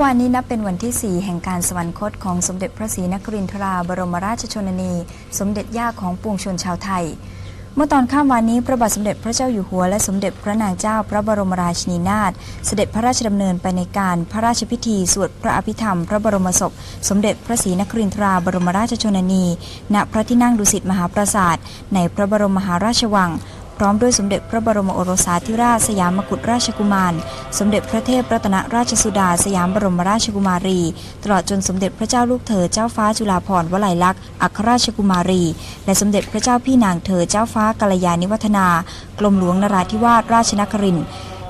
อวานนี้นับเป็นวันที่ 4 แห่งการสวรรคตของสมเด็จพระศรีนครินทราบรมราชชนนี สมเด็จย่าของปวงชนชาวไทย เมื่อตอนข้ามวานนี้พระบาทสมเด็จพระเจ้าอยู่หัวและสมเด็จพระนางเจ้าพระบรมราชินีนาถเสด็จพระราชดำเนินไปในการพระราชพิธีสวดพระอภิธรรม พระบรมศพ สมเด็จพระศรีนครินทราบรมราชชนนี ณพระที่นั่งดุสิตมหาปราสาทในพระบรมมหาราชวัง ร้อมด้วยสมเด็จพระบรมโอรสาธิราชสยามกุฎราชกุมาร สมเด็จพระเทพรัตนราชสุดา สยามบรมราชกุมารี ตลอดจนสมเด็จพระเจ้าลูกเธอเจ้าฟ้าจุฬาภรณ์วลัยลักษณ์อัครราชกุมารี และสมเด็จพระเจ้าพี่นางเธอเจ้าฟ้ากัลยาณิวัฒนา กรมหลวงนราธิวาสราชนครินทร์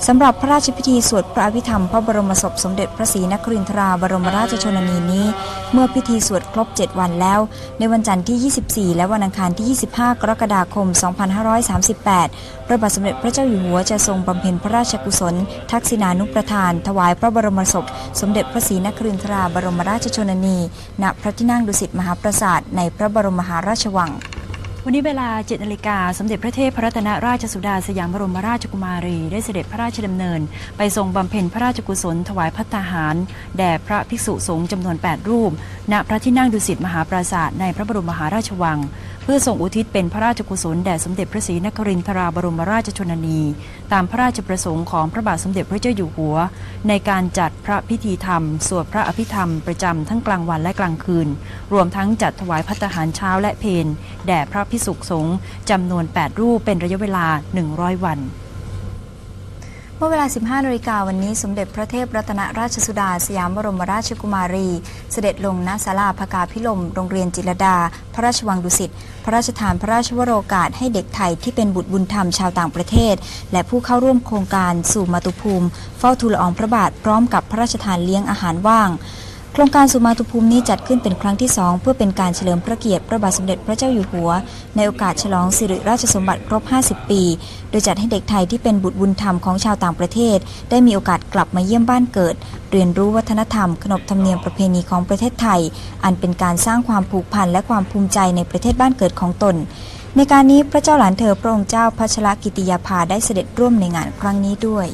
สำหรับพระราชพิธีสวดพระอภิธรรมพระบรมศพสมเด็จพระศรีนครินทราบรมราชชนนีนี้ เมื่อพิธีสวดครบ 7 วันแล้ว ในวันจันทร์ที่ 24 และวันอังคารที่ 25 กรกฎาคม 2538 พระบาทสมเด็จพระเจ้าอยู่หัวจะทรงบำเพ็ญพระราชกุศล ทักษิณานุประทาน ถวายพระบรมศพ สมเด็จพระศรีนครินทราบรมราชชนนี ณ พระที่นั่งดุสิตมหาปราสาทในพระบรมมหาราชวัง วันนี้เวลา7นาฬิกาสมเด็จพระเทพพระรัตนราชสุดาสยามบรมราชกุมารี ได้เสด็จพระราชดำเนิน ไปทรงบำเพ็ญพระราชกุศลถวายพัตตาหาร แด่พระภิกษุสงฆ์จำนวน 8 รูป ณพระที่นั่งดุสิตมหาปราสาทในพระบรมมหาราชวัง พื่อส่งอุทิศเป็นพระราชกุศลแด่สมเด็จพระศรีนครินทราบรมราชชนนี ตามพระราชประสงค์ของพระบาทสมเด็จพระเจ้าอยู่หัว ในการจัดพระพิธีธรรม สวดพระอภิธรรมประจำทั้งกลางวันและกลางคืน รวมทั้งจัดถวายพัตตาหารเช้าและเพลแด่พระพิสุสงฆ์จำนวน 8 รูปเป็นระยะเวลา 100 วัน มื่อเวลา 15นาฬิกาวันนี้สมเด็จพระเทพรัตนราชสุดา สยามบรมราชกุมารี เสด็จลงณศาลาพกาพิลม โรงเรียนจิรดา พระราชวังดุสิต พระราชทานพระราชวโรกาสให้เด็กไทยที่เป็นบุตรบุญธรรมชาวต่างประเทศ และผู้เข้าร่วมโครงการสู่มาตุภูมิ เฝ้าทูลอองพระบาทพร้อมกับพระราชทานเลี้ยงอาหารว่าง รงการสุมาตุภูมินี้จัดขึ้นเป็นครั้งที่ 2 เพื่อเป็นการเฉลิมพระเกียรติพระบาทสมเด็จพระเจ้าอยู่หัว ในโอกาสฉลองสิริราชสมบัติครบ 50 ปี โดยจัดให้เด็กไทยที่เป็นบุตรบุญธรรมของชาวต่างประเทศ ได้มีโอกาสกลับมาเยี่ยมบ้านเกิด เรียนรู้วัฒนธรรม ขนบธรรมเนียมประเพณีของประเทศไทย อันเป็นการสร้างความผูกพันและความภูมิใจในประเทศบ้านเกิดของตน ในการนี้พระเจ้าหลานเธอพระองค์เจ้าพัชรกิติยาภาได้เสด็จร่วมในงานครั้งนี้ด้วย